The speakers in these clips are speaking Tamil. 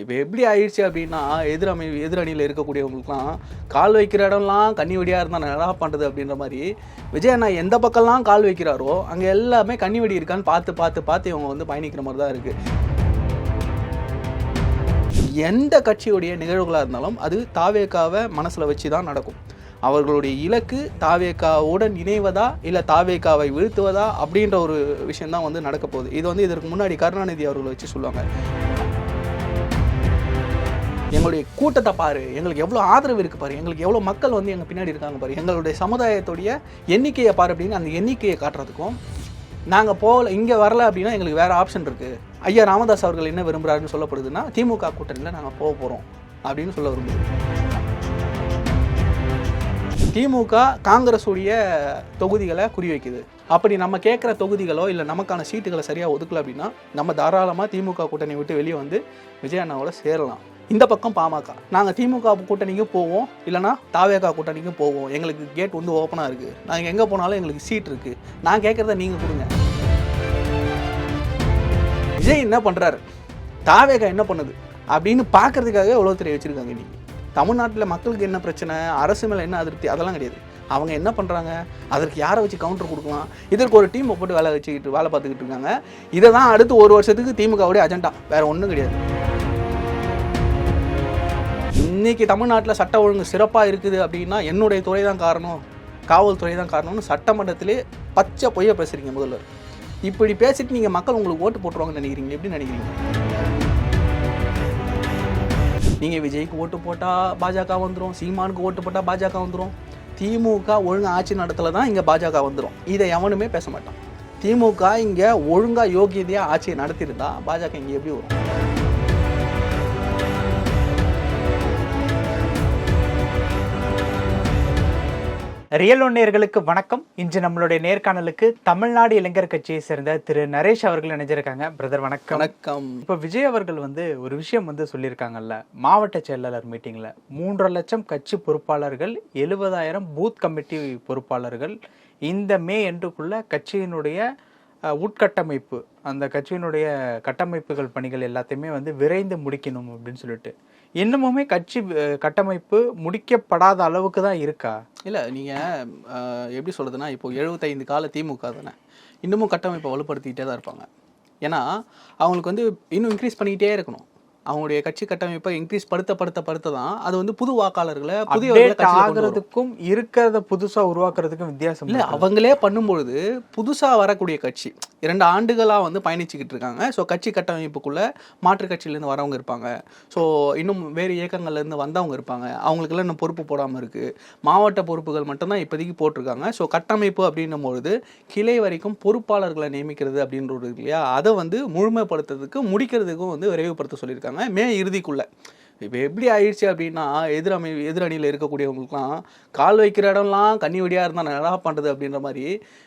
இப்போ எப்படி ஆயிடுச்சு அப்படின்னா எதிரமை எதிரணியில் இருக்கக்கூடியவங்களுக்குலாம் கால் வைக்கிற இடம்லாம் கண்ணி வெடியாக இருந்தால் நல்லா பண்ணுறது அப்படின்ற மாதிரி விஜய் அண்ணா எந்த பக்கம்லாம் கால் வைக்கிறாரோ அங்கே எல்லாமே கண்ணி வெடி இருக்கான்னு பார்த்து பார்த்து பார்த்து இவங்க வந்து பயணிக்கிற மாதிரி தான் இருக்குது எந்த கட்சியுடைய நிகழ்வுகளாக இருந்தாலும் அது தாவேக்காவை மனசில் வச்சு தான் நடக்கும். அவர்களுடைய இலக்கு தாவேக்காவுடன் இணைவதா இல்லை தாவேக்காவை வீழ்த்துவதா அப்படின்ற ஒரு விஷயந்தான் வந்து நடக்க போகுது. இது வந்து இதற்கு முன்னாடி கருணாநிதி அவர்களை வச்சு சொல்லுவாங்க. எங்களுடைய கூட்டத்தை பாரு. எங்களுக்கு எவ்வளோ ஆதரவு இருக்குது பாரு. எங்களுக்கு எவ்வளோ மக்கள் வந்து எங்கள் பின்னாடி இருக்காங்க பாரு. எங்களுடைய சமுதாயத்துடைய எண்ணிக்கையை பாரு அப்படின்னு அந்த எண்ணிக்கையை காட்டுறதுக்கும் நாங்கள் போகல இங்கே வரல அப்படின்னா எங்களுக்கு வேறு ஆப்ஷன் இருக்குது ஐயா ராமதாஸ் அவர்கள் என்ன விரும்புகிறாருன்னு சொல்லப்படுதுன்னா திமுக கூட்டணியில் நாங்கள் போக போகிறோம் அப்படின்னு சொல்ல விரும்புகிறோம் திமுக காங்கிரஸுடைய தொகுதிகளை குறிவைக்குது. அப்படி நம்ம கேட்குற தொகுதிகளோ இல்லை நமக்கான சீட்டுகளை சரியாக ஒதுக்கல அப்படின்னா நம்ம தாராளமாக திமுக கூட்டணி விட்டு வெளியே வந்து விஜய் அண்ணாவோட சேரலாம். இந்த பக்கம் பாமக. நாங்கள் திமுக கூட்டணிக்கும் போவோம். இல்லைனா தாவேகா கூட்டணிக்கும் போவோம். எங்களுக்கு கேட் வந்து ஓப்பனாக இருக்குது நாங்கள் எங்கே போனாலும் எங்களுக்கு சீட் இருக்குது நான் கேட்குறத நீங்கள் கொடுங்க. விஜய் என்ன பண்ணுறாரு தாவேகா என்ன பண்ணுது? அப்படின்னு பார்க்கறதுக்காக உலகத்துறை வச்சுருக்காங்க இன்றைக்கி தமிழ்நாட்டில் மக்களுக்கு என்ன பிரச்சனை? அரசு மேலே என்ன அதிருப்தி? அதெல்லாம் கிடையாது. அவங்க என்ன பண்ணுறாங்க அதற்கு யாரை வச்சு கவுண்டர் கொடுக்கலாம்? இதற்கு ஒரு டீமை போட்டு வேலை வச்சுக்கிட்டு வேலை பார்த்துக்கிட்டு இருக்காங்க. இதை தான் அடுத்து ஒரு வருஷத்துக்கு திமுகவுடைய அஜெண்டா வேறு ஒன்றும் கிடையாது. இன்னைக்கு தமிழ்நாட்டில் சட்ட ஒழுங்கு சிறப்பாக இருக்குது அப்படின்னா என்னுடைய துறை தான் காரணம். காவல்துறை தான் காரணம்னு சட்டமன்றத்திலே பச்சை பொய்யை பேசுகிறீங்க முதல்வர். இப்படி பேசிட்டு நீங்கள் மக்கள் உங்களுக்கு ஓட்டு போட்டுருவாங்கன்னு நினைக்கிறீங்க எப்படி நினைக்கிறீங்க? நீங்கள் விஜய்க்கு ஓட்டு போட்டால் பாஜக வந்துடும் சீமானுக்கு ஓட்டு போட்டால் பாஜக வந்துடும் திமுக ஒழுங்கு ஆட்சி நடத்தல தான் இங்கே பாஜக வந்துடும் இதை எவனுமே பேச மாட்டான். திமுக இங்கே ஒழுங்காக யோகியதையாக ஆட்சியை நடத்தியிருந்தா பாஜக இங்கே எப்படி வரும்? ரியல் நேயர்களுக்கு வணக்கம். இன்று நம்மளுடைய நேர்காணலுக்கு தமிழ்நாடு இளைஞர் கட்சியை சேர்ந்த திரு நரேஷ் அவர்கள் இணைஞ்சிருக்காங்க. பிரதர் வணக்கம். வணக்கம். இப்போ விஜய் அவர்கள் வந்து ஒரு விஷயம் வந்து சொல்லியிருக்காங்கல்ல. மாவட்ட செயலாளர் மீட்டிங்ல மூன்றரை லட்சம் கட்சி பொறுப்பாளர்கள் எழுபதாயிரம் பூத் கமிட்டி பொறுப்பாளர்கள் இந்த மே எண்டுக்குள்ள கட்சியினுடைய உட்கட்டமைப்பு அந்த கட்சியினுடைய கட்டமைப்புகள் பணிகள் எல்லாத்தையுமே வந்து விரைந்து முடிக்கணும் அப்படின்னு சொல்லிட்டு. இன்னமுமே கட்சி கட்டமைப்பு முடிக்கப்படாத அளவுக்கு தான் இருக்கா? இல்லை நீங்கள் எப்படி சொல்கிறதுனா இப்போ எழுபத்தைந்து கால திமுக தானே இன்னமும் கட்டமைப்பை வலுப்படுத்திக்கிட்டே தான் இருப்பாங்க. ஏன்னா அவங்களுக்கு வந்து இன்னும் இன்க்ரீஸ் பண்ணிக்கிட்டே இருக்கணும். அவங்களுடைய கட்சி கட்டமைப்பை இன்க்ரீஸ் படுத்த படுத்த படுத்த தான் அது வந்து புது வாக்காளர்களை புதிய ஆகுறதுக்கும் இருக்கிறத புதுசா உருவாக்குறதுக்கும் வித்தியாசம் இல்லை. அவங்களே பண்ணும்பொழுது புதுசாக வரக்கூடிய கட்சி இரண்டு ஆண்டுகளாக வந்து பயணிச்சுக்கிட்டு இருக்காங்க. ஸோ கட்சி கட்டமைப்புக்குள்ளே மாற்றுக் கட்சியிலேருந்து வரவங்க இருப்பாங்க. ஸோ இன்னும் வேறு இயக்கங்கள்லேருந்து வந்தவங்க இருப்பாங்க. அவங்களுக்கெல்லாம் இன்னும் பொறுப்பு போடாமல் இருக்குது மாவட்ட பொறுப்புகள் மட்டும்தான் இப்போதைக்கு போட்டிருக்காங்க. ஸோ கட்டமைப்பு அப்படின்னும் பொழுது கிளை வரைக்கும் பொறுப்பாளர்களை நியமிக்கிறது அப்படின்ற ஒரு இருக்கு இல்லையா? அதை வந்து முழுமைப்படுத்துறதுக்கு முடிக்கிறதுக்கும் வந்து விரைவுபடுத்த சொல்லியிருக்காங்க. மே இறுதிக்குள்ளே. இப்போ எப்படி ஆயிடுச்சு அப்படின்னா எதிரமை எதிரணியில் இருக்கக்கூடியவங்களுக்குலாம் கால் வைக்கிற இடம்லாம் கண்ணி வெடியாக இருந்தால் நல்லா பண்ணுறது அப்படின்ற மாதிரி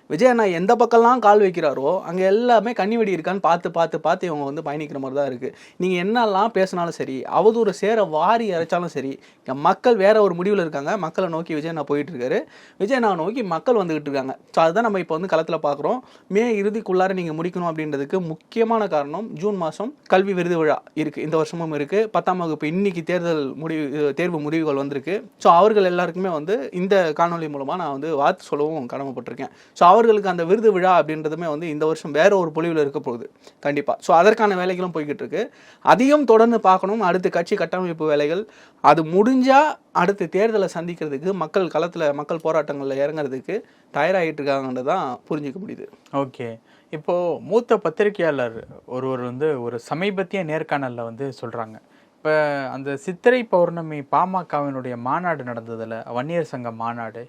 விஜய் அண்ணா எந்த பக்கம்லாம் கால் வைக்கிறாரோ அங்கே எல்லாமே கண்ணி வெடி இருக்கான்னு பார்த்து பார்த்து பார்த்து இவங்க வந்து பயணிக்கிற மாதிரி தான் இருக்குது நீங்கள் என்னெல்லாம் பேசினாலும் சரி அவதூறு சேர வாரி இறைச்சாலும் சரி இங்க மக்கள் வேற ஒரு முடிவில் இருக்காங்க. மக்களை நோக்கி விஜய் அண்ணா போயிட்டுருக்காரு. விஜய் அண்ணா நோக்கி மக்கள் வந்துகிட்டு இருக்காங்க. ஸோ அதுதான் நம்ம இப்போ வந்து களத்தில் பார்க்குறோம் மே இறுதிக்குள்ளார நீங்கள் முடிக்கணும் அப்படின்றதுக்கு முக்கியமான காரணம் ஜூன் மாதம் கல்வி விருது விழா இருக்குது இந்த வருஷமும் இருக்குது பத்தாம் வகுப்பு இன்னும் இன்னைக்கு தேர்தல் முடிவு தேர்வு முடிவுகள் வந்திருக்கு. ஸோ அவர்கள் எல்லாருக்குமே வந்து இந்த காணொளி மூலமாக நான் வந்து வாழ்த்து சொல்லவும் கடமைப்பட்டிருக்கேன். ஸோ அவர்களுக்கு அந்த விருது விழா அப்படின்றதுமே வந்து இந்த வருஷம் வேற ஒரு பொழிவில் இருக்க போகுது. கண்டிப்பாக ஸோ அதற்கான வேலைகளும் போய்கிட்டு இருக்கு அதையும் தொடர்ந்து பார்க்கணும். அடுத்து கட்சி கட்டமைப்பு வேலைகள். அது முடிஞ்சால் அடுத்து தேர்தலை சந்திக்கிறதுக்கு மக்கள் களத்தில் மக்கள் போராட்டங்களில் இறங்குறதுக்கு தயாராகிட்டு இருக்காங்கன்றது தான் புரிஞ்சிக்க முடியுது. ஓகே. இப்போது மூத்த பத்திரிகையாளர் ஒருவர் வந்து ஒரு சமீபத்திய நேர்காணலில் வந்து சொல்கிறாங்க இப்போ அந்த சித்திரை பௌர்ணமி பாமகவினுடைய மாநாடு நடந்ததில் வன்னியர் சங்க மாநாடு.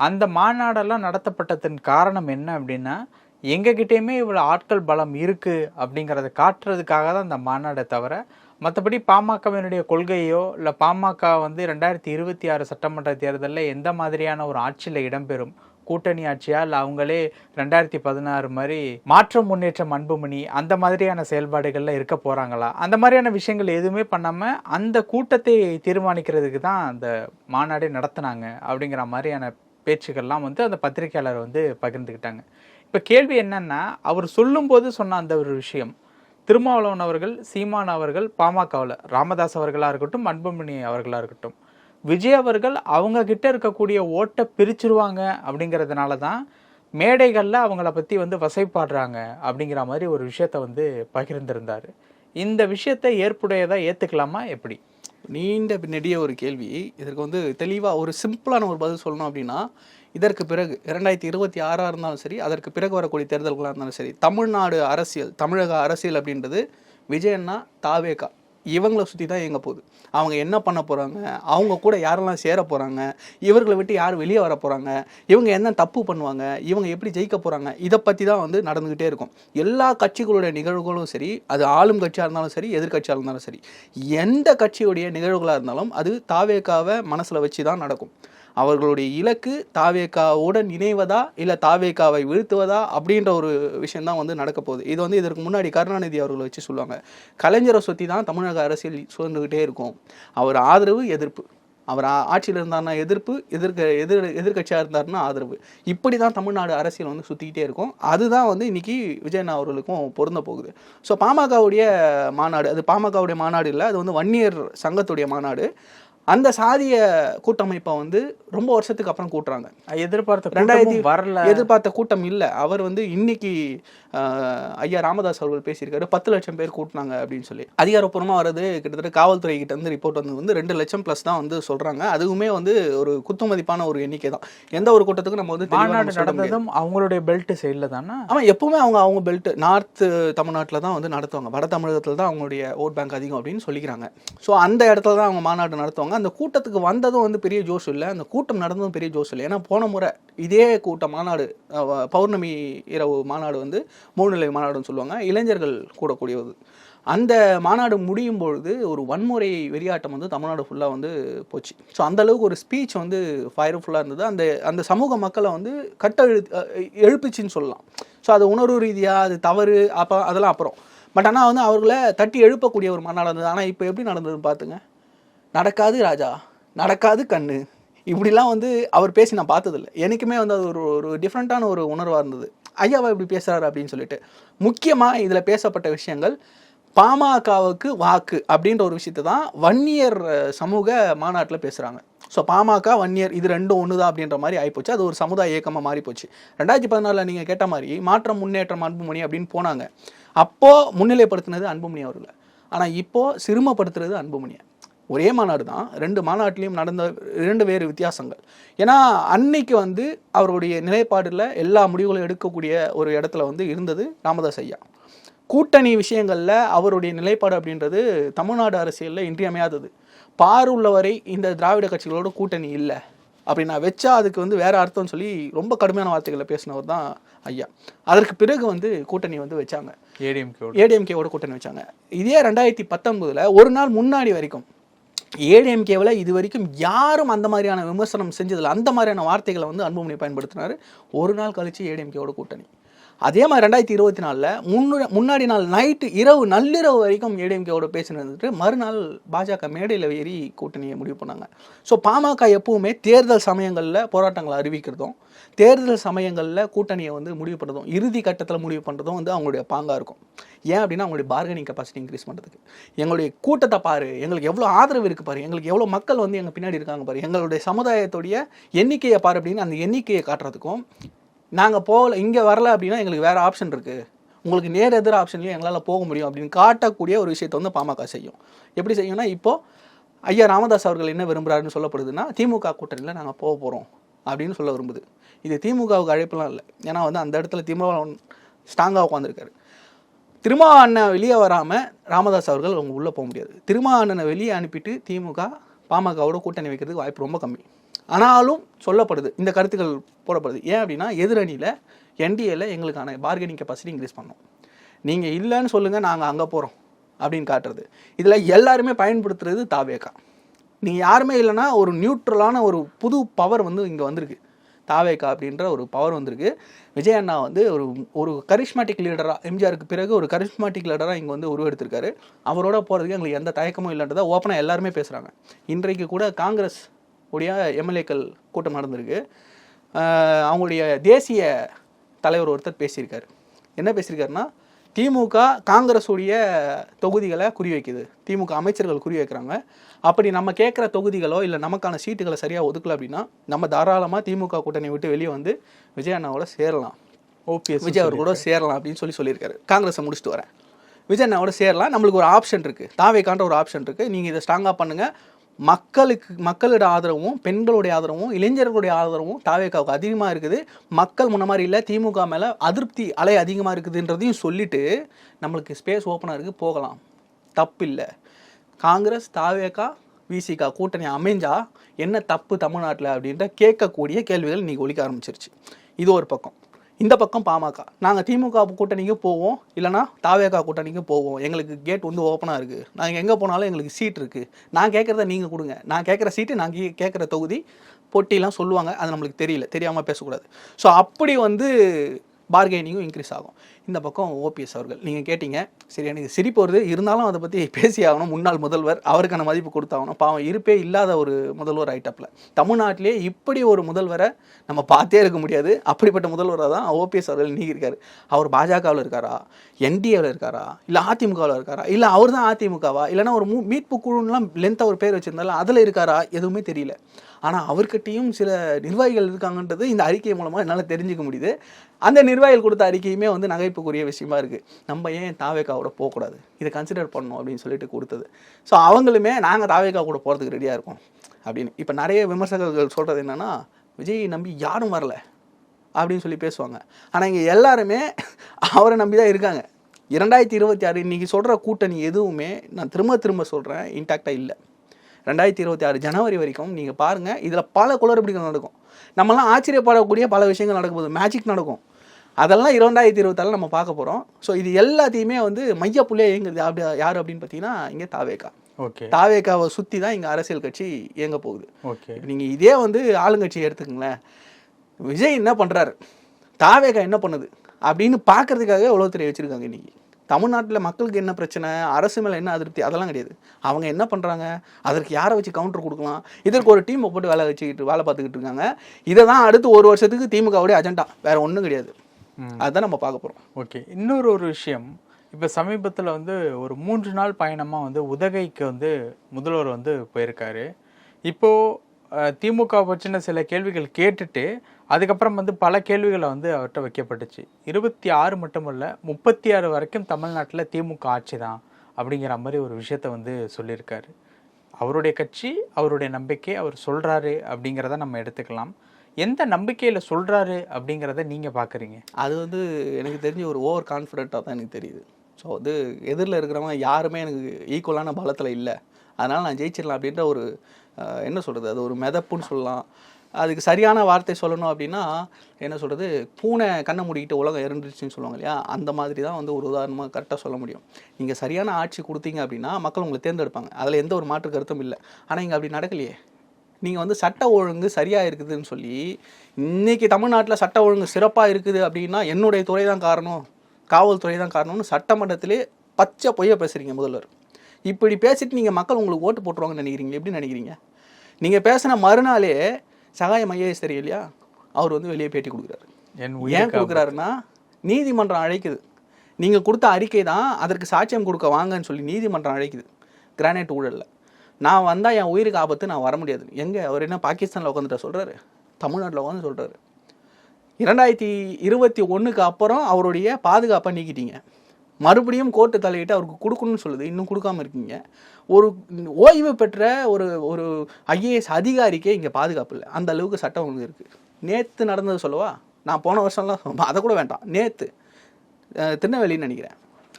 அந்த மாநாடெல்லாம் நடத்தப்பட்டதன் காரணம் என்ன அப்படின்னா எங்ககிட்டயுமே இவ்வளோ ஆட்கள் பலம் இருக்குது அப்படிங்கிறத காட்டுறதுக்காக தான் அந்த மாநாடை தவிர மற்றபடி பாமகவினுடைய கொள்கையோ இல்லை பாமக வந்து ரெண்டாயிரத்தி இருபத்தி ஆறு சட்டமன்ற தேர்தலில் எந்த மாதிரியான ஒரு ஆட்சியில் இடம்பெறும் கூட்டணி ஆட்சியா இல்லை அவங்களே ரெண்டாயிரத்தி பதினாறு மாதிரி மாற்றம் முன்னேற்றம் அன்புமணி அந்த மாதிரியான செயல்பாடுகள்ல இருக்க போறாங்களா? அந்த மாதிரியான விஷயங்கள் எதுவுமே பண்ணாம அந்த கூட்டத்தை தீர்மானிக்கிறதுக்கு தான் அந்த மாநாடே நடத்தினாங்க அப்படிங்கிற மாதிரியான பேச்சுக்கள்லாம் வந்து அந்த பத்திரிகையாளர் வந்து பகிர்ந்துக்கிட்டாங்க. இப்போ கேள்வி என்னன்னா அவர் சொல்லும்போது சொன்ன அந்த ஒரு விஷயம் திருமாவளவன் அவர்கள் சீமான் அவர்கள் பாமகவில் ராமதாஸ் அவர்களாக இருக்கட்டும் அன்புமணி அவர்களாக இருக்கட்டும் விஜய் அவர்கள் அவங்க கிட்ட இருக்கக்கூடிய ஓட்டை பிரிச்சிருவாங்க அப்படிங்கிறதுனால தான் மேடைகளில் அவங்கள பற்றி வந்து வசைப்பாடுறாங்க அப்படிங்கிற மாதிரி ஒரு விஷயத்த வந்து பகிர்ந்திருந்தார். இந்த விஷயத்தை ஏற்புடையதாக ஏற்றுக்கலாமா எப்படி? நீண்ட நெடிய ஒரு கேள்வி. இதற்கு வந்து தெளிவாக ஒரு சிம்பிளான ஒரு பதில் சொல்லணும் அப்படின்னா இதற்கு பிறகு இரண்டாயிரத்தி இருபத்தி ஆறாக இருந்தாலும் சரி அதற்கு பிறகு வரக்கூடிய தேர்தல்களாக இருந்தாலும் சரி தமிழ்நாடு அரசியல் தமிழக அரசியல் அப்படின்றது விஜயன்னா தாவேகா. இவங்களை சுற்றி தான் இயங்க போகுது. அவங்க என்ன பண்ண போகிறாங்க அவங்க கூட யாரெல்லாம் சேர போகிறாங்க இவர்களை விட்டு யார் வெளியே வர போகிறாங்க இவங்க என்ன தப்பு பண்ணுவாங்க? இவங்க எப்படி ஜெயிக்க போகிறாங்க இதை பற்றி தான் வந்து நடந்துக்கிட்டே இருக்கும். எல்லா கட்சிகளுடைய நிகழ்வுகளும் சரி அது ஆளும் கட்சியாக இருந்தாலும் சரி எதிர்க்கட்சியாக இருந்தாலும் சரி எந்த கட்சியுடைய நிகழ்வுகளாக இருந்தாலும் அது தாவேக்காவை மனசில் வச்சு தான் நடக்கும். அவர்களுடைய இலக்கு தாவேக்காவுடன் இணைவதா இல்லை தாவேக்காவை வீழ்த்துவதா அப்படின்ற ஒரு விஷயம் தான் வந்து நடக்க போகுது. இது வந்து இதற்கு முன்னாடி கருணாநிதி அவர்களை வச்சு சொல்லுவாங்க. கலைஞரை சுற்றி தான் தமிழக அரசியல் சுழந்துக்கிட்டே இருக்கும். அவர் ஆதரவு எதிர்ப்பு. அவர் ஆட்சியில் இருந்தார்னா எதிர்ப்பு எதிர்க்க எதிர் எதிர்கட்சியாக இருந்தார்னா ஆதரவு. இப்படி தான் தமிழ்நாடு அரசியல் வந்து சுற்றிக்கிட்டே இருக்கும். அதுதான் வந்து இன்னைக்கு விஜயண்ணா அவர்களுக்கும் பொருந்த போகுது. ஸோ பாமகவுடைய மாநாடு அது பாமகவுடைய மாநாடு இல்லை அது வந்து வன்னியர் சங்கத்துடைய மாநாடு. அந்த சாதிய கூட்டமைப்பை வந்து ரொம்ப வருஷத்துக்கு அப்புறம் கூட்டுறாங்க. எதிர்பார்த்த ரெண்டாயிரத்தி வரல. எதிர்பார்த்த கூட்டம் இல்லை. அவர் வந்து இன்னைக்கு ஐயா ராமதாஸ் அவர்கள் பேசியிருக்காரு பத்து லட்சம் பேர் கூட்டினாங்க அப்படின்னு சொல்லி. அதிகாரப்பூர்வமாக வர்றது கிட்டத்தட்ட காவல்துறை கிட்ட இருந்து ரிப்போர்ட் வந்து வந்து ரெண்டு லட்சம் ப்ளஸ் தான் வந்து சொல்றாங்க. அதுவுமே வந்து ஒரு குத்துமதிப்பான ஒரு எண்ணிக்கை தான். எந்த ஒரு கூட்டத்துக்கும் நம்ம வந்து மாநாடு. நடந்ததும் அவங்களுடைய பெல்ட் சைடில் தானே? ஆமாம் எப்பவுமே அவங்க அவங்க பெல்ட் நார்த் தமிழ்நாட்டில் தான் வந்து நடத்துவாங்க. வட தமிழகத்தில் தான் அவங்களுடைய ஓட் பேங்க் அதிகம் அப்படின்னு சொல்லிக்கிறாங்க. ஸோ அந்த இடத்துல தான் அவங்க மாநாடு நடத்துவாங்க. அந்த கூட்டத்துக்கு வந்ததும் வந்து பெரிய ஜோஷ் இல்லை. அந்த கூட்டம் நடந்ததும் பெரிய ஜோஷ் இல்லை. ஏன்னா போன முறை இதே கூட்டம் மாநாடு பௌர்ணமி இரவு மாநாடு வந்து மூணு நிலை மாநாடுன்னு சொல்லுவாங்க. இளைஞர்கள் கூடக்கூடியது. அந்த மாநாடு முடியும் பொழுது ஒரு வன்முறை வெறியாட்டம் வந்து தமிழ்நாடு ஃபுல்லாக வந்து போச்சு. ஸோ அந்தளவுக்கு ஒரு ஸ்பீச் வந்து ஃபயர்ஃபுல்லாக இருந்தது. அந்த அந்த சமூக மக்களை வந்து கட்ட எழு சொல்லலாம். ஸோ அது உணர்வு ரீதியாக அது தவறு அப்போ அதெல்லாம் அப்புறம். பட் ஆனால் வந்து அவர்களை தட்டி எழுப்பக்கூடிய ஒரு மாநாடு இருந்தது. ஆனால் இப்போ எப்படி நடந்ததுன்னு பார்த்துங்க நடக்காது ராஜா நடக்காது கண்ணு. இப்படிலாம் வந்து அவர் பேசி நான் பார்த்ததில்ல. எனக்குமே வந்து அது ஒரு ஒரு டிஃப்ரெண்ட்டான ஒரு உணர்வாக இருந்தது. ஐயாவா இப்படி பேசுகிறாரு அப்படின்னு சொல்லிட்டு. முக்கியமாக இதில் பேசப்பட்ட விஷயங்கள் பாமகவுக்கு வாக்கு அப்படின்ற ஒரு விஷயத்தை தான் வன்னியர் சமூக மாநாட்டில் பேசுகிறாங்க ஸோ பாமக வன்னியர் இது ரெண்டும் ஒன்று தான் அப்படின்ற மாதிரி ஆகிப்போச்சு அது ஒரு சமுதாய இயக்கமாக மாறி போச்சு ரெண்டாயிரத்தி பதினாலில் நீங்கள் கேட்ட மாதிரி மாற்றம் முன்னேற்றம் அன்புமணி அப்படின்னு போனாங்க. அப்போது முன்னிலைப்படுத்தினது அன்புமணி அவர்களை. ஆனால் இப்போது சிறுமப்படுத்துறது அன்புமணியை ஒரே மாநாடு தான். ரெண்டு மாநாட்டிலையும் நடந்த இரண்டு வேறு வித்தியாசங்கள். ஏன்னா அன்னைக்கு வந்து அவருடைய நிலைப்பாடில் எல்லா முடிவுகளும் எடுக்கக்கூடிய ஒரு இடத்துல வந்து இருந்தது ராமதாஸ் ஐயா. கூட்டணி விஷயங்களில் அவருடைய நிலைப்பாடு அப்படின்றது தமிழ்நாடு அரசியலில் இன்றியமையாதது. பார் உள்ளவரை இந்த திராவிட கட்சிகளோட கூட்டணி இல்லை. அப்படி நான் வச்சா அதுக்கு வந்து வேற அர்த்தம்னு சொல்லி ரொம்ப கடுமையான வார்த்தைகளை பேசினவர் தான் ஐயா. அதற்கு பிறகு வந்து கூட்டணி வந்து வச்சாங்க. ஏடிஎம்கே ஏடிஎம்கேவோட கூட்டணி வச்சாங்க. இதே ரெண்டாயிரத்தி பத்தொன்பதுல ஒரு நாள் முன்னாடி வரைக்கும் ஏடிஎம்கேவில் இது வரைக்கும் யாரும் அந்த மாதிரியான விமர்சனம் செஞ்சதில்லை. அந்த மாதிரியான வார்த்தைகளை வந்து அன்புமணி பயன்படுத்தினார். ஒரு நாள் கழித்து ஏடிஎம்கேவோட கூட்டணி. அதே மாதிரி ரெண்டாயிரத்தி இருபத்தி நாலில் முன்னு முன்னாடி நாள் நைட்டு இரவு நள்ளிரவு வரைக்கும் ஏடிஎம்கேவோட பேசினதுட்டு மறுநாள் பாஜக மேடையில் ஏறி கூட்டணியை முடிவு பண்ணாங்க. ஸோ பாமக எப்பவுமே தேர்தல் சமயங்களில் போராட்டங்களை அறிவிக்கிறதும் தேர்தல் சமயங்களில் கூட்டணியை வந்து முடிவு பண்ணுறதும் இறுதி கட்டத்தில் முடிவு பண்ணுறதும் வந்து அவங்களுடைய பாங்காக இருக்கும். ஏன் அப்படின்னா அவங்களுடைய பார்கனிங் கெப்பாசிட்டி இன்க்ரீஸ் பண்ணுறதுக்கு எங்களுடைய கூட்டத்தை பாரு எங்களுக்கு எவ்வளோ ஆதரவு இருக்குது பாரு எங்களுக்கு எவ்வளோ மக்கள் வந்து எங்கள் பின்னாடி இருக்காங்க பாரு எங்களுடைய சமுதாயத்துடைய எண்ணிக்கையை பாரு அப்படின்னு அந்த எண்ணிக்கையை காட்டுறதுக்கும் நாங்கள் போகல இங்கே வரல அப்படின்னா எங்களுக்கு வேறு ஆப்ஷன் இருக்குது உங்களுக்கு நேர் எதிர் ஆப்ஷன்லையும் எங்களால் போக முடியும் அப்படின்னு காட்டக்கூடிய ஒரு விஷயத்தை வந்து பாமக செய்யும். எப்படி செய்யும்னா இப்போது ஐயா ராமதாஸ் அவர்கள் என்ன விரும்புகிறாருன்னு சொல்லப்படுதுன்னா திமுக கூட்டணியில் நாங்கள் போக போகிறோம் அப்படின்னு சொல்ல விரும்புது. இது திமுகவுக்கு அழைப்புலாம் இல்லை. ஏன்னா வந்து அந்த இடத்துல திமுக ஸ்ட்ராங்காக உட்காந்துருக்காரு திருமா அண்ணன் வெளியே வராமல் ராமதாஸ் அவர்கள் அவங்க உள்ளே போக முடியாது. திருமா அண்ணனை வெளியே அனுப்பிட்டு திமுக பாமகவோட கூட்டணி வைக்கிறதுக்கு வாய்ப்பு ரொம்ப கம்மி. ஆனாலும் சொல்லப்படுது. இந்த கருத்துக்கள் போடப்படுது. ஏன் அப்படின்னா எதிரணியில் என்டிஏல எங்களுக்கான பார்கெனிங் கெப்பாசிட்டி இன்க்ரீஸ் பண்ணோம். நீங்கள் இல்லைன்னு சொல்லுங்கள் நாங்கள் அங்கே போகிறோம் அப்படின்னு காட்டுறது. இதில் எல்லாருமே பயன்படுத்துறது தாவேக்கா நீங்கள் யாருமே இல்லைன்னா ஒரு நியூட்ரலான ஒரு புது பவர் வந்து இங்கே வந்திருக்கு. தாவேக்கா அப்படின்ற ஒரு பவர் வந்திருக்கு. விஜய் அண்ணா வந்து ஒரு ஒரு கரிஷ்மாட்டிக் லீடராக எம்ஜிஆருக்கு பிறகு ஒரு கரிஷ்மாட்டிக் லீடராக இங்கே வந்து உருவெடுத்திருக்காரு. அவரோட போகிறதுக்கு எங்களுக்கு எந்த தயக்கமும் இல்லைன்றதை ஓப்பனாக எல்லாருமே பேசுகிறாங்க இன்றைக்கு கூட காங்கிரஸ் உடைய எம்எல்ஏக்கள் கூட்டம் நடந்திருக்கு. அவங்களுடைய தேசிய தலைவர் ஒருத்தர் பேசியிருக்காரு. என்ன பேசியிருக்காருன்னா திமுக காங்கிரஸ் உடைய தொகுதிகளை குறி வைக்குது திமுக அமைச்சர்கள் குறி வைக்கிறாங்க அப்படி நம்ம கேட்குற தொகுதிகளோ இல்லை நமக்கான சீட்டுகளை சரியாக ஒதுக்கல அப்படின்னா நம்ம தாராளமாக திமுக கூட்டணி விட்டு வெளியே வந்து விஜய் அண்ணாவோட சேரலாம். ஓபிஎஸ் விஜய் அவர் கூட சேரலாம் அப்படின்னு சொல்லி சொல்லியிருக்காரு. காங்கிரஸை முடிச்சுட்டு வரேன். விஜய் அண்ணாவோட சேரலாம். நம்மளுக்கு ஒரு ஆப்ஷன் இருக்குது தாவேக்கான்ற ஒரு ஆப்ஷன் இருக்குது நீங்கள் இதை ஸ்ட்ராங்காக பண்ணுங்கள் மக்களுக்கு மக்களோட ஆதரவும் பெண்களுடைய ஆதரவும் இளைஞர்களுடைய ஆதரவும் தாவேக்காவுக்கு அதிகமாக இருக்குது. மக்கள் முன்ன மாதிரி இல்லை திமுக மேலே அதிருப்தி அலை அதிகமாக இருக்குதுன்றதையும் சொல்லிட்டு நம்மளுக்கு ஸ்பேஸ் ஓப்பனாக இருக்குது போகலாம். தப்பில்லை. காங்கிரஸ் தாவேக்கா விசிகா கூட்டணி அமைஞ்சா என்ன தப்பு தமிழ்நாட்டில் அப்படின்ற கேட்கக்கூடிய கேள்விகள் இன்னைக்கு ஒழிக்க ஆரம்பிச்சிருச்சு. இது ஒரு பக்கம். இந்த பக்கம் பாமக. நாங்கள் திமுக கூட்டணிக்கு போவோம். இல்லைனா தாவேகா கூட்டணிக்கு போவோம். எங்களுக்கு கேட் வந்து ஓப்பனாக இருக்குது நாங்கள் எங்கே போனாலும் எங்களுக்கு சீட் இருக்குது நான் கேட்குறத நீங்கள் கொடுங்க. நான் கேட்குற சீட்டு நான் கேட்குற தொகுதி போட்டிலாம் சொல்லுவாங்க. அது நம்மளுக்கு தெரியல. தெரியாமல் பேசக்கூடாது. ஸோ அப்படி வந்து பார்கெனிங்கும் இன்க்ரீஸ் ஆகும். இந்த பக்கம் ஓபிஎஸ் அவர்கள் நீங்கள் கேட்டிங்க சரி எனக்கு சிரிப்பு வருது. இருந்தாலும் அதை பற்றி பேசி ஆகணும். முன்னாள் முதல்வர் அவருக்கான மதிப்பு கொடுத்தாகணும் பாவம் இருப்பே இல்லாத ஒரு முதல்வர் ஐட்டப்பில் தமிழ்நாட்டிலே இப்படி ஒரு முதல்வரை நம்ம பார்த்தே இருக்க முடியாது. அப்படிப்பட்ட முதல்வராக தான் ஓபிஎஸ் அவர்கள் நீக்கியிருக்காரு அவர் பாஜகவில் இருக்காரா? என்டிஏவில் இருக்காரா? இல்லை அதிமுகவில் இருக்காரா? இல்லை அவர் தான் அதிமுகவா இல்லைன்னா ஒரு மீட்பு குழுலாம் லென்த்தாக ஒரு பேர் வச்சுருந்தாலும் அதில் இருக்காரா? எதுவுமே தெரியல. ஆனால் அவர்கிட்டையும் சில நிர்வாகிகள் இருக்காங்கன்றது இந்த அறிக்கை மூலமாக என்னால் தெரிஞ்சுக்க முடியுது. அந்த நிர்வாகிகள் கொடுத்த அறிக்கையுமே வந்து நகைப்புக்குரிய விஷயமா இருக்குது நம்ம ஏன் தாவேக்காவோட போகக்கூடாது இதை கன்சிடர் பண்ணணும் அப்படின்னு சொல்லிட்டு கொடுத்தது. ஸோ அவங்களுமே நாங்கள் தாவேக்கா கூட போகிறதுக்கு ரெடியாக இருக்கோம் அப்படின்னு. இப்போ நிறைய விமர்சகர்கள் சொல்கிறது என்னென்னா விஜய் நம்பி யாரும் வரல அப்படின்னு சொல்லி பேசுவாங்க. ஆனால் இங்கே எல்லாருமே அவரை நம்பி தான் இருக்காங்க. இரண்டாயிரத்தி இருபத்தி ஆறு இன்றைக்கி சொல்கிற கூட்டணி எதுவுமே நான் திரும்ப திரும்ப சொல்கிறேன் இன்டாக்டாக இல்லை. ரெண்டாயிரத்தி இருபத்தி ஆறு ஜனவரி வரைக்கும் நீங்கள் பாருங்கள் இதில் பல குளறுபடிகள் நடக்கும். நம்மலாம் ஆச்சரியப்படக்கூடிய பல விஷயங்கள் நடக்க போகுது. மேஜிக் நடக்கும். அதெல்லாம் இரண்டாயிரத்தி இருபத்தாறில் நம்ம பார்க்க போகிறோம் ஸோ இது எல்லாத்தையுமே வந்து மையப்புள்ளியே இயங்குறது அப்படி யார் அப்படின்னு பார்த்தீங்கன்னா இங்கே தாவேக்கா. ஓகே. தாவேக்காவை சுற்றி தான் இங்கே அரசியல் கட்சி இயங்க போகுது. ஓகே. நீங்கள் இதே வந்து ஆளுங்கட்சி எடுத்துக்கங்களேன். விஜய் என்ன பண்ணுறாரு தாவேகா என்ன பண்ணுது? அப்படின்னு பார்க்கறதுக்காக உளவுத்துறை வச்சுருக்காங்க இன்னைக்கு. தமிழ்நாட்டில் மக்களுக்கு என்ன பிரச்சனை? அரசு மேலே என்ன அதிருப்தி? அதெல்லாம் கிடையாது. அவங்க என்ன பண்ணுறாங்க அதற்கு யாரை வச்சு கவுண்டர் கொடுக்கலாம்? இதற்கு ஒரு டீமை போட்டு வேலை வச்சுக்கிட்டு வேலை பார்த்துக்கிட்டு இருக்காங்க. இதை தான் அடுத்து ஒரு வருஷத்துக்கு திமுகவுடைய அஜெண்டா வேற ஒன்றும் கிடையாது. அதுதான் நம்ம பார்க்க போகிறோம் ஓகே. இன்னொரு ஒரு விஷயம். இப்போ சமீபத்தில் வந்து ஒரு மூன்று நாள் பயணமாக வந்து உதகைக்கு வந்து முதல்வர் வந்து போயிருக்காரு. இப்போது திமுக பற்றின சில கேள்விகள் கேட்டுட்டு அதுக்கப்புறம் வந்து பல கேள்விகளை வந்து அவர்கிட்ட வைக்கப்பட்டுச்சு. இருபத்தி ஆறு மட்டுமல்ல முப்பத்தி ஆறு வரைக்கும் தமிழ்நாட்டில் திமுக ஆட்சி தான் அப்படிங்கிற மாதிரி ஒரு விஷயத்த வந்து சொல்லியிருக்காரு. அவருடைய கட்சி அவருடைய நம்பிக்கை அவர் சொல்கிறாரு அப்படிங்கிறத நம்ம எடுத்துக்கலாம். எந்த நம்பிக்கையில் சொல்கிறாரு அப்படிங்கிறத நீங்கள் பார்க்குறீங்க அது வந்து எனக்கு தெரிஞ்ச ஒரு ஓவர் கான்ஃபிடென்ட்டாக தான் எனக்கு தெரியுது. ஸோ வந்து எதிரில் இருக்கிறவங்க யாருமே எனக்கு ஈக்குவலான பலத்தில் இல்லை. அதனால் நான் ஜெயிச்சிடலாம் அப்படின்ற ஒரு என்ன சொல்கிறது அது ஒரு மிதப்புன்னு சொல்லலாம். அதுக்கு சரியான வார்த்தை சொல்லணும் அப்படின்னா என்ன சொல்கிறது பூனை கண்ணை மூடிக்கிட்டு உலகம் இறந்துருச்சுன்னு சொல்லுவாங்க இல்லையா? அந்த மாதிரி தான் வந்து ஒரு உதாரணமாக கரெக்டாக சொல்ல முடியும். நீங்கள் சரியான ஆட்சி கொடுத்தீங்க அப்படின்னா மக்கள் உங்களை தேர்ந்தெடுப்பாங்க. அதில் எந்த ஒரு மாற்று கருத்தும் இல்லை. ஆனால் இங்கே அப்படி நடக்கலையே. நீங்கள் வந்து சட்ட ஒழுங்கு சரியாக இருக்குதுன்னு சொல்லி இன்றைக்கி தமிழ்நாட்டில் சட்ட ஒழுங்கு சிறப்பாக இருக்குது அப்படின்னா என்னுடைய துறை தான் காரணம் காவல்துறை தான் காரணம்னு சட்டமன்றத்திலே பச்சை பொய்யை பேசுகிறீங்க முதல்வர். இப்படி பேசிட்டு நீங்கள் மக்கள் உங்களுக்கு ஓட்டு போட்டுருவாங்கன்னு நினைக்கிறீங்க? எப்படி நினைக்கிறீங்க? நீங்கள் பேசின மறுநாளே சகாயம் ஐஏஎஸ் தெரியும் இல்லையா அவர் வந்து வெளியே பேட்டி கொடுக்குறாரு. என் ஏன் கொடுக்குறாருன்னா நீதிமன்றம் அழைக்குது. நீங்கள் கொடுத்த அறிக்கை தான் அதற்கு சாட்சியம் கொடுக்க வாங்கன்னு சொல்லி நீதிமன்றம் அழைக்குது. கிரானைட் ஊழலில். நான் வந்தால் என் உயிருக்கு ஆபத்து நான் வர முடியாது. எங்கே? அவர் என்ன பாகிஸ்தானில் உட்காந்துட்ட சொல்கிறாரு தமிழ்நாட்டில் உட்காந்து சொல்கிறாரு இரண்டாயிரத்தி இருபத்தி ஒன்றுக்கு அப்புறம் அவருடைய பாதுகாப்பை நீக்கிட்டீங்க. மறுபடியும் கோர்ட்டு தலையிட்டு அவருக்கு கொடுக்கணும்னு சொல்லுது. இன்னும் கொடுக்காம இருக்கீங்க. ஒரு ஓய்வு பெற்ற ஒரு ஒரு ஐஏஎஸ் அதிகாரிக்கே இங்கே பாதுகாப்பு இல்லை. அந்த அளவுக்கு சட்டம் ஒன்று இருக்குது நேற்று நடந்தது சொல்லவா? நான் போன வருஷம்லாம் அதை கூட வேண்டாம். நேற்று திருநெல்வேலின்னு நினைக்கிறேன்.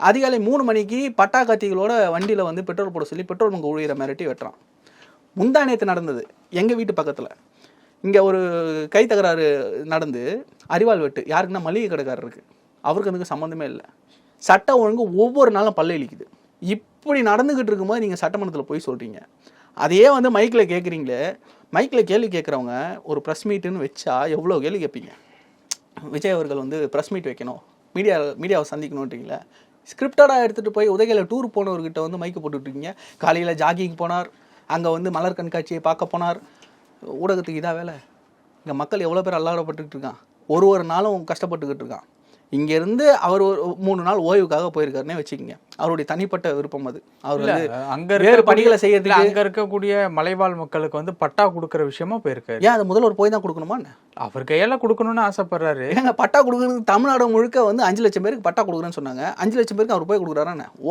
அதிகாலை மூணு மணிக்கு பட்டா கத்திகளோட வண்டியில் வந்து பெட்ரோல் போட சொல்லி பெட்ரோல் பங்கு ஊழியரை மிரட்டி வெட்டுறான். முந்தா நேற்று நடந்தது. எங்கள் வீட்டு பக்கத்தில். இங்கே ஒரு கை தகராறு நடந்து அரிவாள் வெட்டு. யாருக்குன்னா மளிகை கடைக்காரருக்கு அவருக்கு அதுக்கு சம்மந்தமே இல்லை. சட்டம் ஒழுங்கு ஒவ்வொரு நாளும் பல்ல இழிக்குது. இப்படி நடந்துக்கிட்டு இருக்கும்போது நீங்கள் சட்டமன்றத்தில் போய் சொல்கிறீங்க அதையே வந்து மைக்கில் கேட்குறீங்களே மைக்கில் கேள்வி கேட்குறவங்க ஒரு ப்ரெஸ் மீட்டுன்னு வச்சா எவ்வளோ கேள்வி கேட்பீங்க? விஜய் அவர்கள் வந்து ப்ரெஸ் மீட் வைக்கணும் மீடியா மீடியாவை சந்திக்கணுன்றீங்களே ஸ்கிரிப்டடாக எடுத்துகிட்டு போய் உதகையில் டூர் போனவர்கிட்ட வந்து மைக்கு போட்டுட்ருக்கீங்க காலையில் ஜாகிங் போனார் அங்கே வந்து மலர் கண்காட்சியை பார்க்க போனார். ஊடகத்துக்கு இதாக வேலை. இங்கே மக்கள் எவ்வளோ பேர் அல்லாடப்பட்டுக்கிட்டு இருக்கான். ஒரு ஒரு நாளும் கஷ்டப்பட்டுக்கிட்டு இருக்கான். இங்கேருந்து அவர் ஒரு மூணு நாள் ஓய்வுக்காக போயிருக்காருன்னே வச்சுக்கோங்க. அவருடைய தனிப்பட்ட விருப்பம் அது. அவர் வந்து அங்க வேறு பணிகளை செய்யறதுக்கு அங்க இருக்கக்கூடிய மலைவாழ் மக்களுக்கு வந்து பட்டா கொடுக்கற விஷயமா போயிருக்காரு. ஏன் அது முதல்வர் போய் தான் கொடுக்கணுமா? அவர் கையால கொடுக்கணும்னு ஆசைப்படுறாரு. ஏங்க பட்டா கொடுக்குறது தமிழ்நாடு முழுக்க வந்து அஞ்சு லட்சம் பேருக்கு பட்டா கொடுக்குறேன்னு சொன்னாங்க. அஞ்சு லட்சம் பேருக்கு அவர் போய் கொடுக்குறாரு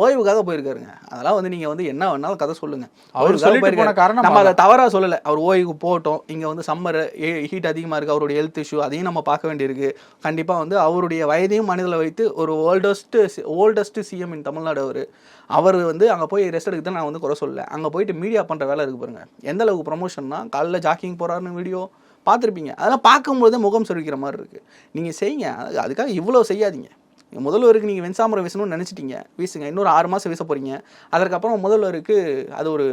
ஓய்வுக்காக போயிருக்காருங்க. அதெல்லாம் வந்து நீங்க வந்து என்ன வேணாலும் கதை சொல்லுங்க. அவர் சொல்லிட்டு. காரணம் நம்ம அதை தவறா சொல்லல. அவர் ஓய்வுக்கு போகட்டும். இங்க வந்து சம்மர் ஹீட் அதிகமா இருக்கு. அவருடைய ஹெல்த் இஷ்யூ அதையும் நம்ம பார்க்க வேண்டியிருக்கு. கண்டிப்பா வந்து அவருடைய வயதையும் மனதில் வைத்து ஒரு oldest oldest CM in Tamil Nadu அவர் அவர் வந்து அங்கே போய் ரெஸ்ட் எடுக்க நான் வந்து குறை சொல்லலை. அங்கே போயிட்டு மீடியா பண்ணுற வேலை இருக்கு பாருங்க. எந்த அளவுக்கு ப்ரொமோஷன்னா காலைல ஜாக்கிங் போகிறாருன்னு வீடியோ பார்த்துருப்பீங்க. அதெல்லாம் பார்க்கும்போதே முகம் சுருக்கிற மாதிரி இருக்கு. நீங்கள் செய்யுங்க. அதுக்காக இவ்வளோ செய்யாதீங்க. முதல்வருக்கு நீங்கள் வெண்சாமரம் வீசணும்னு நினச்சிட்டீங்க. வீசுங்க. இன்னொரு ஆறு மாதம் வீச போகிறீங்க அதற்கப்புறம் முதல்வருக்கு அது ஒரு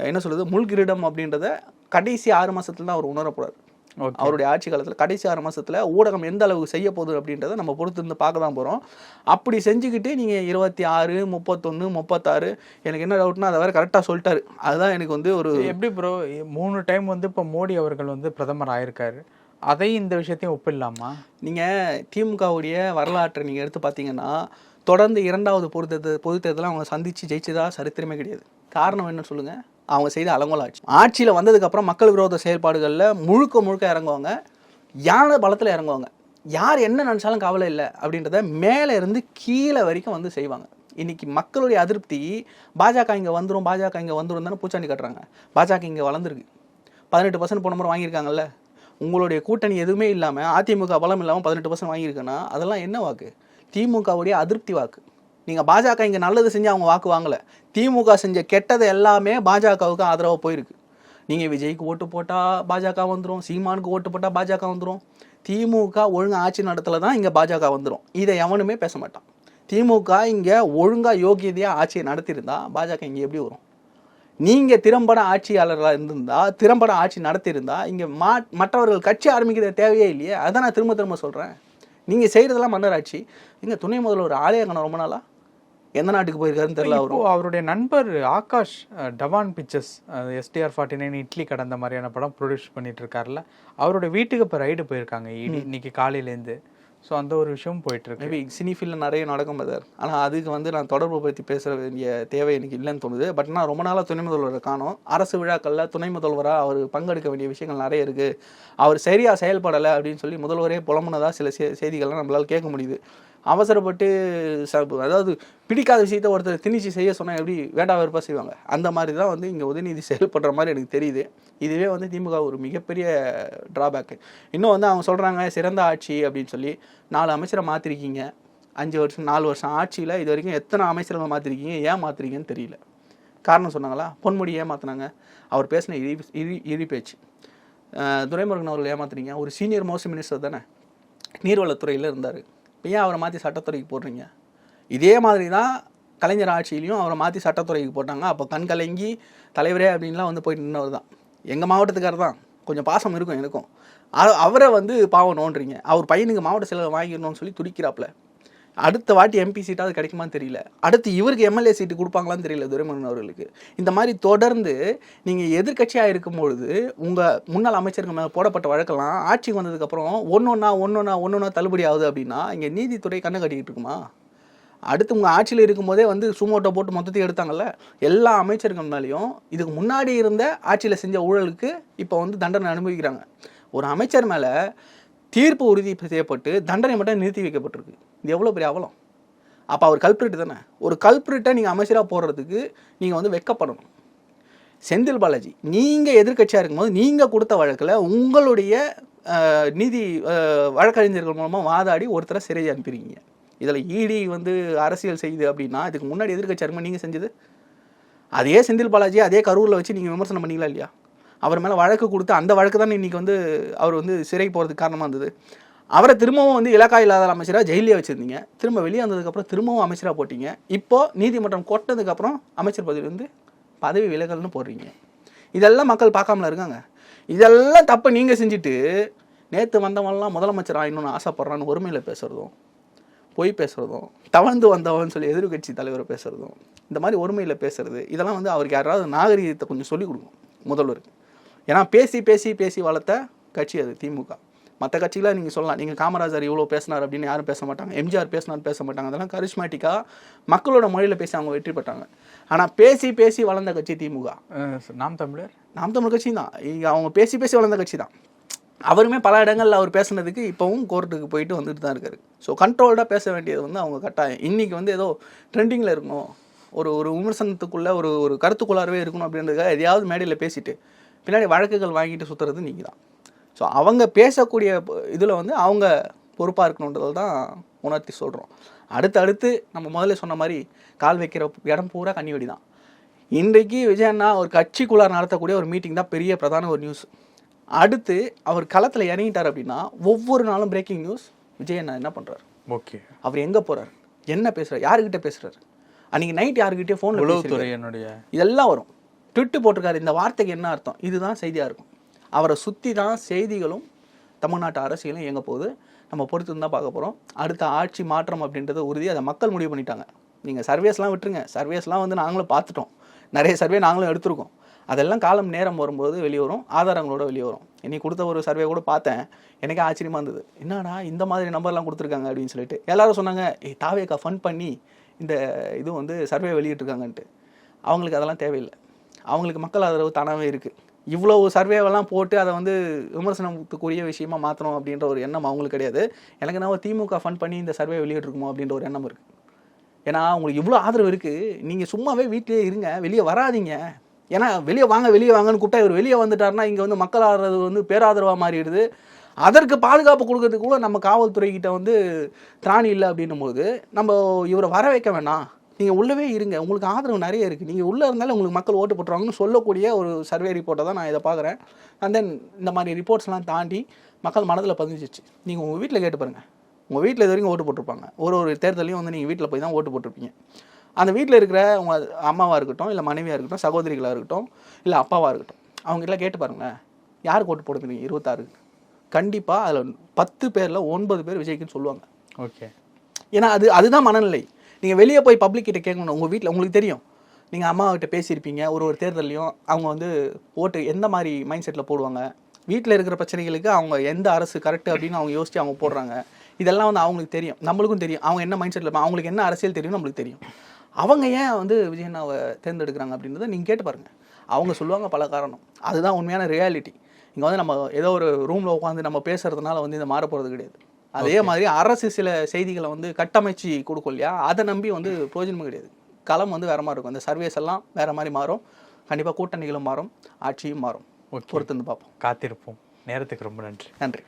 என்ன சொல்கிறது முள்கிரீடம் அப்படின்றத கடைசி ஆறு மாதத்துல தான் அவர் உணர அவருடைய ஆட்சி காலத்தில் கடைசி ஆறு மாசத்துல ஊடகம் எந்த அளவுக்கு செய்ய போகுது அப்படின்றத நம்ம பொறுத்து இருந்து பார்க்க தான் போகிறோம் அப்படி செஞ்சுக்கிட்டு நீங்கள் இருபத்தி ஆறு முப்பத்தொன்று முப்பத்தாறு எனக்கு என்ன டவுட்னா அதை வேறு கரெக்டாக சொல்லிட்டாரு. அதுதான் எனக்கு வந்து ஒரு எப்படி ப்ரோ மூணு டைம் வந்து இப்ப மோடி அவர்கள் வந்து பிரதமர் ஆயிருக்காரு. அதையும் இந்த விஷயத்தையும் ஒப்பிடலாமா? நீங்கள் திமுகவுடைய வரலாற்றை நீங்கள் எடுத்து பார்த்தீங்கன்னா தொடர்ந்து இரண்டாவது பொது தேர்தல் பொது தேர்தலை அவங்க சந்தித்து ஜெயிச்சதா சரித்திரமே கிடையாது. காரணம் என்ன சொல்லுங்க? அவங்க செய்த அலங்கோல ஆட்சி ஆட்சியில் வந்ததுக்கப்புறம் மக்கள் விரோத செயல்பாடுகளில் முழுக்க முழுக்க இறங்குவாங்க. யானை பலத்தில் இறங்குவாங்க. யார் என்ன நினச்சாலும் கவலை இல்லை அப்படின்றத மேலே இருந்து கீழே வரைக்கும் வந்து செய்வாங்க. இன்றைக்கி மக்களுடைய அதிருப்தி பாஜக இங்கே வந்துடும் பாஜக இங்கே வந்துடும் தானே பூச்சாண்டி கட்டுறாங்க. பாஜக இங்கே வளர்ந்துருக்கு. பதினெட்டு பர்சன்ட் போன முறை வாங்கியிருக்காங்கல்ல. உங்களுடைய கூட்டணி எதுவுமே இல்லாமல் அதிமுக பலம் இல்லாமல் பதினெட்டு பர்சன்ட் வாங்கியிருக்குன்னா அதெல்லாம் என்ன வாக்கு? திமுகவுடைய அதிருப்தி வாக்கு. நீங்கள் பாஜக இங்கே நல்லது செஞ்சு அவங்க வாக்கு வாங்கலை. திமுக செஞ்ச கெட்டது எல்லாமே பாஜகவுக்கு ஆதரவாக போயிருக்கு. நீங்கள் விஜய்க்கு ஓட்டு போட்டால் பாஜக வந்துடும் சீமானுக்கு ஓட்டு போட்டால் பாஜக வந்துடும் திமுக ஒழுங்கா ஆட்சி நடத்தல தான் இங்கே பாஜக வந்துடும் இதை எவனுமே பேச மாட்டான். திமுக இங்கே ஒழுங்காக யோகியதையாக ஆட்சியை நடத்தியிருந்தா பாஜக இங்கே எப்படி வரும்? நீங்கள் திறம்பட ஆட்சியாளராக இருந்திருந்தால் திறம்பட ஆட்சி நடத்தியிருந்தால் இங்கே மா மற்றவர்கள் கட்சி ஆரம்பிக்கிற தேவையே இல்லையே. அதை நான் திரும்ப திரும்ப சொல்கிறேன் நீங்கள் செய்கிறதெல்லாம் மன்னர் ஆட்சி. இங்கே துணை முதல்வர் ஆலய ரொம்ப நாளாக எந்த நாட்டுக்கு போயிருக்காருன்னு தெரியல அவரும். அவருடைய நண்பர் Akash dawn pictures STR forty nine Idli கடந்த மாதிரியான படம் ப்ரொடியூஸ் பண்ணிட்டு இருக்காருல்ல. அவருடைய வீட்டுக்கு இப்போ ரைடு போயிருக்காங்க இன்னைக்கு காலையிலேருந்து ஸோ அந்த ஒரு விஷயமும் போயிட்டு இருக்கு மேபி சினி ஃபீல்டில் நிறைய நடக்கும் பதர் ஆனால் அதுக்கு வந்து நான் தொடர்பு பற்றி பேச வேண்டிய தேவை எனக்கு இல்லைன்னு தோணுது. பட் நான் ரொம்ப நாளாக துணை முதல்வரை காணோம். அரசு விழாக்களில் துணை முதல்வராக அவர் பங்கெடுக்க வேண்டிய விஷயங்கள் நிறைய இருக்குது அவர் சரியாக செயல்படலை அப்படின்னு சொல்லி முதல்வரே புலம்புனதா சில செய்திகள்லாம் நம்மளால் கேட்க முடியுது. அவசரப்பட்டு ச அதாவது பிடிக்காத விஷயத்த ஒருத்தர் திணிச்சு செய்ய சொன்னால் எப்படி வேண்டா வெறுப்பாக செய்வாங்க? அந்த மாதிரி தான் வந்து இங்கே உதயநிதி செயல்படுற மாதிரி எனக்கு தெரியுது. இதுவே வந்து திமுக ஒரு மிகப்பெரிய ட்ராபேக்கு இன்னும் வந்து அவங்க சொல்கிறாங்க சிறந்த ஆட்சி அப்படின்னு சொல்லி நாலு அமைச்சரை மாற்றிருக்கீங்க அஞ்சு வருஷம் நாலு வருஷம் ஆட்சியில் இது வரைக்கும் எத்தனை அமைச்சர்களை மாற்றிருக்கீங்க ஏன் மாற்றிருக்கீங்கன்னு தெரியல. காரணம் சொன்னாங்களா? பொன்முடி ஏமாத்தினாங்க அவர் பேசின இழி இழி இழி பேச்சு. துரைமுருகன் அவர்கள் ஏமாத்துறீங்க ஒரு சீனியர் மோஸ்ட் மினிஸ்டர் தானே? நீர்வளத்துறையில் இருந்தார். ஏன் அவரை மாற்றி சட்டத்துறைக்கு போடுறீங்க? இதே மாதிரி தான் கலைஞர் ஆட்சியிலையும் அவரை மாற்றி சட்டத்துறைக்கு போட்டாங்க. அப்போ கண் கலங்கி தலைவரே அப்படின்லாம் வந்து போயிட்டு நின்றவர் தான். எங்கள் மாவட்டத்துக்காரர் தான். கொஞ்சம் பாசம் இருக்கும் எனக்கும். அவரை வந்து பாவம் நோன்றீங்க அவர் பையனுக்கு மாவட்ட செலவு வாங்கிடணும்னு சொல்லி துடிக்கிறாப்புல. அடுத்த வாட்டி எம்பி சீட்டாவது கிடைக்குமான்னு தெரியல. அடுத்து இவருக்கு எம்எல்ஏ சீட்டு கொடுப்பாங்களான்னு தெரியல துரைமுருகன் அவர்களுக்கு. இந்த மாதிரி தொடர்ந்து நீங்கள் எதிர்க்கட்சியாக இருக்கும் பொழுது உங்கள் முன்னாள் அமைச்சர்கள் மேலே போடப்பட்ட வழக்கெல்லாம் ஆட்சிக்கு வந்ததுக்கப்புறம் ஒன்று ஒன்றா ஒன்று ஒன்றா ஒன்று ஒன்றா தள்ளுபடி ஆகுது அப்படின்னா இங்கே நீதித்துறை கண்ணை கட்டிக்கிட்டு இருக்குமா? அடுத்து உங்கள் ஆட்சியில் இருக்கும்போதே வந்து சுமோட்டோ போட்டு மொத்தத்தையும் எடுத்தாங்கல்ல? எல்லா அமைச்சர்கள் மேலேயும் இதுக்கு முன்னாடி இருந்த ஆட்சியில் செஞ்ச ஊழலுக்கு இப்போ வந்து தண்டனை அனுபவிக்கிறாங்க. ஒரு அமைச்சர் மேலே தீர்ப்பு உறுதி செய்யப்பட்டு தண்டனை மட்டும் நிறுத்தி வைக்கப்பட்டிருக்கு. இது எவ்வளோ பெரிய அவலம்? அப்போ அவர் கல்பிரிட் தானே? ஒரு கல்பிரிட்டை நீங்கள் அமைச்சராக போடுறதுக்கு நீங்கள் வந்து வெக்கப்படணும். செந்தில் பாலாஜி நீங்கள் எதிர்க்கட்சியாக இருக்கும்போது நீங்கள் கொடுத்த வழக்கில் உங்களுடைய நீதி வழக்கறிஞர்கள் மூலமாக வாதாடி ஒருத்தரை சிறை அனுப்பிடுங்க இதில் இடி வந்து அரசியல் செய்யுது அப்படின்னா இதுக்கு முன்னாடி எதிர்க்கட்சியாக இருக்கும்போது நீங்கள் செஞ்சது? அதே செந்தில் பாலாஜி அதே கரூரில் வச்சு நீங்கள் விமர்சனம் பண்ணீங்களா இல்லையா? அவர் மேலே வழக்கு கொடுத்து அந்த வழக்கு தான் இன்றைக்கி வந்து அவர் வந்து சிறை போகிறதுக்கு காரணமாக இருந்தது. அவரை திரும்பவும் வந்து இலக்கா இல்லாத அமைச்சராக ஜெயிலே வச்சுருந்தீங்க. திரும்ப வெளியே வந்ததுக்கப்புறம் திரும்பவும் அமைச்சராக போட்டீங்க. இப்போது நீதிமன்றம் கொட்டதுக்கப்புறம் அமைச்சர் பதவி வந்து பதவி விலகல்னு போடுறீங்க. இதெல்லாம் மக்கள் பார்க்காமல இருக்காங்க. இதெல்லாம் தப்பை நீங்கள் செஞ்சுட்டு நேற்று வந்தவன்லாம் முதலமைச்சர் ஆகணும்னு ஆசைப்பட்றான்னு ஒருமையில் பேசுகிறதும் பொய் பேசுகிறதும் தவழ்ந்து வந்தவன் சொல்லி எதிர்க்கட்சி தலைவரை பேசுகிறதும் இந்த மாதிரி ஒருமையில் பேசுகிறது இதெல்லாம் வந்து அவருக்கு யாராவது நாகரிகத்தை கொஞ்சம் சொல்லிக் கொடுக்கும் முதல்வருக்கு. ஏன்னா பேசி பேசி பேசி வளர்த்த கட்சி அது திமுக. மற்ற கட்சியில் நீங்கள் சொல்லலாம். நீங்கள் காமராஜர் இவ்வளோ பேசினார் அப்படின்னு யாரும் பேச மாட்டாங்க. எம்ஜிஆர் பேசினார் பேச மாட்டாங்க. அதெல்லாம் கரிஸ்மேட்டிக்காக மக்களோட மொழியில் பேசி அவங்க வெற்றி பெற்றாங்க. ஆனால் பேசி பேசி வளர்ந்த கட்சி திமுக. நாம் தமிழர்? நாம் தமிழ் கட்சி தான். இங்க அவங்க பேசி பேசி வளர்ந்த கட்சி தான். அவருமே பல இடங்களில் அவர் பேசுனதுக்கு இப்போவும் கோர்ட்டுக்கு போயிட்டு வந்துட்டு தான் இருக்காரு. ஸோ கண்ட்ரோல்டாக பேச வேண்டியது வந்து அவங்க கட்டாயம். இன்னைக்கு வந்து ஏதோ ட்ரெண்டிங்கில் இருக்கணும். ஒரு ஒரு விமர்சனத்துக்குள்ள ஒரு ஒரு கருத்துக்குள்ளாரவே இருக்கணும் அப்படின்றதுக்காக எதையாவது மேடையில் பேசிட்டு பின்னாடி வழக்குகள் வாங்கிட்டு சுற்றுறது நீங்கள் தான் ஸோ அவங்க பேசக்கூடிய இதில் வந்து அவங்க பொறுப்பாக இருக்கணுன்றது தான் உணர்த்தி சொல்கிறோம் அடுத்து அடுத்து நம்ம முதல்ல சொன்ன மாதிரி கால் வைக்கிற இடம் பூரா கன்னிவெடி தான் இன்றைக்கு விஜய் அண்ணா ஒரு கட்சிக்குள்ளார் நடத்தக்கூடிய ஒரு மீட்டிங் தான் பெரிய பிரதான ஒரு நியூஸ் அடுத்து அவர் களத்தில் இறங்கிட்டார் அப்படின்னா ஒவ்வொரு நாளும் பிரேக்கிங் நியூஸ் விஜய் அண்ணா என்ன பண்ணுறாரு ஓகே. அவர் எங்கே போகிறார் என்ன பேசுகிறார் யாருக்கிட்ட பேசுகிறாரு அன்றைக்கி நைட் யாருக்கிட்டே ஃபோனில் உளவுத்துறையினுடைய இதெல்லாம் வரும். ட்விட்டு போட்டிருக்காரு. இந்த வார்த்தைக்கு என்ன அர்த்தம்? இதுதான் செய்தியாக இருக்கும். அவரை சுற்றி தான் செய்திகளும் தமிழ்நாட்டு அரசியலும் இயங்க போகுது. நம்ம பொறுத்து தான் பார்க்க போகிறோம் அடுத்த ஆட்சி மாற்றம் அப்படின்றத உறுதி அதை மக்கள் முடிவு பண்ணிட்டாங்க. நீங்கள் சர்வேஸ்லாம் விட்டுருங்க. சர்வேஸ்லாம் வந்து நாங்களும் பார்த்துட்டோம். நிறைய சர்வே நாங்களும் எடுத்திருக்கோம். அதெல்லாம் காலம் நேரம் வரும்போது வெளியே வரும் ஆதாரங்களோட வெளியே வரும் இன்னைக்கு கொடுத்த ஒரு சர்வே கூட பார்த்தேன். எனக்கே ஆச்சரியமாக இருந்தது. என்னடா இந்த மாதிரி நம்பர்லாம் கொடுத்துருக்காங்க அப்படின்னு சொல்லிட்டு. எல்லாரும் சொன்னாங்க ஏ தாவேக்கா ஃபன் பண்ணி இந்த இது வந்து சர்வே வெளியிட்டிருக்காங்கன்ட்டு. அவங்களுக்கு அதெல்லாம் தேவையில்லை. அவங்களுக்கு மக்கள் ஆதரவு தானாகவே இருக்குது இவ்வளோ சர்வேவெல்லாம் போட்டு அதை வந்து விமர்சனத்துக்குரிய விஷயமா மாற்றணும் அப்படின்ற ஒரு எண்ணம் அவங்களுக்கு கிடையாது. எனக்கு நான் திமுக ஃபன் பண்ணி இந்த சர்வே வெளியிட்ருக்குமோ அப்படின்ற ஒரு எண்ணம் இருக்குது ஏன்னா உங்களுக்கு இவ்வளோ ஆதரவு இருக்குது நீங்கள் சும்மாவே வீட்டிலேயே இருங்க. வெளியே வராதீங்க. ஏன்னா வெளியே வாங்க வெளியே வாங்கன்னு கூப்பிட்டா இவர் வெளியே வந்துட்டாருன்னா இங்கே வந்து மக்கள் ஆதரவு வந்து பேராதரவாக மாறிடுது. அதற்கு பாதுகாப்பு கொடுக்கறதுக்கு கூட நம்ம காவல்துறை கிட்ட வந்து திராணி இல்லை அப்படின்னும் போது நம்ம இவரை வர வைக்க வேணாம். நீங்கள் உள்ளவே இருங்க. உங்களுக்கு ஆதரவு நிறைய இருக்குது நீங்கள் உள்ளே இருந்தாலும் உங்களுக்கு மக்கள் ஓட்டு போட்டுருவாங்கன்னு சொல்லக்கூடிய ஒரு சர்வே ரிப்போர்ட்டை தான் நான் இதை பார்க்குறேன். அண்ட் தென் இந்த மாதிரி ரிப்போர்ட்ஸ்லாம் தாண்டி மக்கள் மனதில் பதிஞ்சிச்சு நீங்கள் உங்கள் வீட்டில் கேட்டு பாருங்கள் உங்கள் வீட்டில் இது வரைக்கும் ஓட்டு போட்டிருப்பாங்க. ஒரு ஒரு தேர்தலையும் வந்து நீங்கள் வீட்டில் போய் தான் ஓட்டு போட்டிருப்பீங்க. அந்த வீட்டில் இருக்கிற உங்கள் அம்மாவாக இருக்கட்டும் இல்லை மனைவியாக இருக்கட்டும் சகோதரிகளாக இருக்கட்டும் இல்லை அப்பாவாக இருக்கட்டும் அவங்ககிட்ட கேட்டு பாருங்களேன். யாருக்கு ஓட்டு போடுறீங்க இருபத்தாறு கண்டிப்பாக அதில் பத்து பேரில் ஒன்பது பேர் விஜய்க்குன்னு சொல்லுவாங்க. ஓகே ஏன்னா அது அதுதான் மனநிலை. நீங்கள் வெளியே போய் பப்ளிக் கிட்ட கேட்கணும். உங்கள் வீட்டில் உங்களுக்கு தெரியும். நீங்கள் அம்மாக்கிட்ட பேசியிருப்பீங்க. ஒரு ஒரு தேர்தல்லையும் அவங்க வந்து ஓட்டு எந்த மாதிரி மைண்ட் செட்டில் போடுவாங்க? வீட்டில் இருக்கிற பிரச்சனைகளுக்கு அவங்க எந்த அரசு கரெக்ட் அப்படின்னு அவங்க யோசித்து அவங்க போடுறாங்க. இதெல்லாம் வந்து அவங்களுக்கு தெரியும். நம்மளுக்கும் தெரியும். அவங்க என்ன மைண்ட் செட்டில் அவங்களுக்கு என்ன அரசியல் தெரியும் நம்மளுக்கு தெரியும். அவங்க ஏன் வந்து விஜயண்ணாவை தேர்ந்தெடுக்கிறாங்க அப்படின்றத நீங்கள் கேட்டு பாருங்கள் அவங்க சொல்லுவாங்க பல காரணம். அதுதான் உண்மையான ரியாலிட்டி இங்கே வந்து நம்ம ஏதோ ஒரு ரூமில் உட்காந்து நம்ம பேசுகிறதுனால வந்து இந்த மாற போகிறது கிடையாது. அதே மாதிரி அரசு சில செய்திகளை வந்து கட்டமைச்சு கொடுக்கும் இல்லையா? அதை நம்பி வந்து பிரயோஜனமும் கிடையாது. களம் வந்து வேற மாதிரி இருக்கும். அந்த சர்வேஸ் எல்லாம் வேற மாதிரி மாறும். கண்டிப்பாக கூட்டணிகளும் மாறும். ஆட்சியும் மாறும். பொறுத்து வந்து பார்ப்போம். காத்திருப்போம். நேரத்துக்கு ரொம்ப நன்றி. நன்றி.